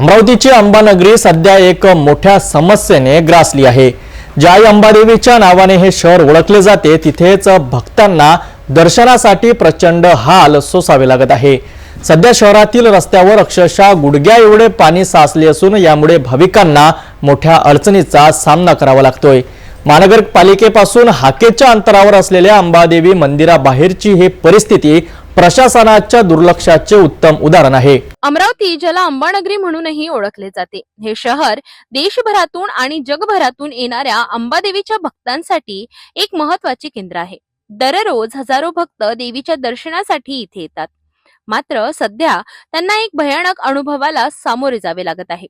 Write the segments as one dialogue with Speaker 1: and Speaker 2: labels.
Speaker 1: अमरावतीची अंबानगरी सध्या एक मोठ्या समस्येने ग्रासली आहे. ज्या आई अंबादेवीच्या नावाने हे शहर ओळखले जाते तिथेच भक्तांना दर्शनासाठी प्रचंड हाल सोसावे लागत आहे. सध्या शहरातील रस्त्यावर अक्षरशः गुडघ्या एवढे पाणी साचले असून यामुळे भाविकांना मोठ्या अडचणीचा सामना करावा लागतोय. महानगरपालिकेपासून हाकेच्या अंतरावर असलेल्या अंबादेवी मंदिराबाहेरची ही परिस्थिती प्रशासनाच्या दुर्लक्षाचे उत्तम उदाहरण आहे.
Speaker 2: अमरावती ज्याला अंबानगरी म्हणूनही ओळखले जाते. हे शहर देशभरातून आणि जगभरातून येणाऱ्या अंबादेवीच्या भक्तांसाठी एक महत्त्वाचे केंद्र आहे. दररोज हजारो भक्त देवीच्या दर्शनासाठी इथे येतात. मात्र सध्या त्यांना एक भयानक अनुभवाला सामोरे जावे लागत आहे.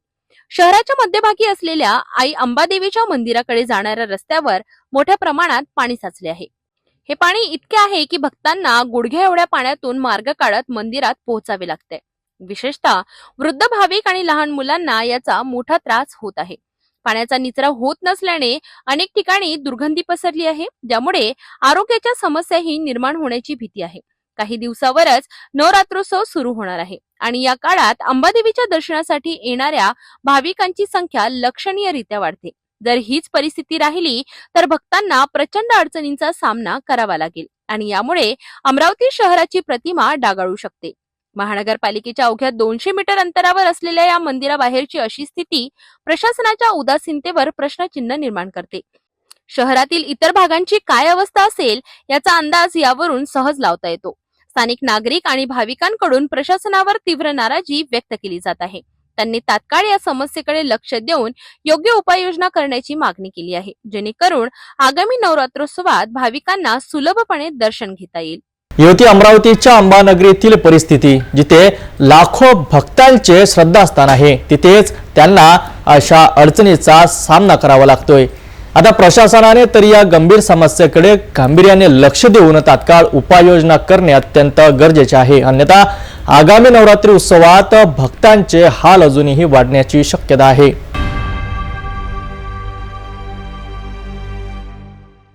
Speaker 2: शहराच्या मध्यभागी असलेल्या आई अंबादेवीच्या मंदिराकडे जाणाऱ्या रस्त्यावर मोठ्या प्रमाणात पाणी साचले आहे. हे पाणी इतके आहे की भक्तांना गुडघ्या एवढ्या पाण्यातून मार्ग काढत मंदिरात पोहोचावे लागते. विशेषतः वृद्ध भाविक आणि लहान मुलांना याचा मोठा त्रास होत आहे. पाण्याचा निचरा होत नसल्याने अनेक ठिकाणी दुर्गंधी पसरली आहे ज्यामुळे आरोग्याच्या समस्याही निर्माण होण्याची भीती आहे. काही दिवसावरच नवरात्रोत्सव सुरू होणार आहे आणि या काळात अंबादेवीच्या दर्शनासाठी येणाऱ्या भाविकांची संख्या लक्षणीयरित्या वाढते. जर हीच परिस्थिती राहिली तर भक्तांना प्रचंड अडचणींचा सामना करावा लागेल आणि यामुळे अमरावती शहराची प्रतिमा डागाळू शकते. महानगरपालिकेच्या अवघ्या दोनशे मीटर अंतरावर असलेल्या या मंदिराबाहेरची अशी स्थिती प्रशासनाच्या उदासीनतेवर प्रश्नचिन्ह निर्माण करते. शहरातील इतर भागांची काय अवस्था असेल याचा अंदाज यावरून सहज लावता येतो. स्थानिक नागरिक आणि भाविकांकडून प्रशासनावर तीव्र नाराजी व्यक्त केली जात आहे. त्यांनी तात्काळ या समस्येकडे लक्ष देऊन योग्य उपाययोजना करण्याची मागणी केली आहे. जेणेकरून आगामी नवरात्रोत्सवात भाविकांना सुलभपणे दर्शन घेता येईल.
Speaker 1: युवती अमरावतीच्या अंबानगरीतील परिस्थिती जिथे लाखो भक्तांचे श्रद्धास्थान आहे तिथेच त्यांना अशा अडचणीचा सामना करावा लागतोय. आता प्रशासनाने तरी या गंभीर समस्येकडे गांभीर्याने लक्ष देऊन तात्काळ उपाययोजना करणे अत्यंत गरजेचे आहे. अन्यथा आगामी नवरात्री उत्सवात भक्तांचे हाल अजूनही वाढण्याची शक्यता आहे.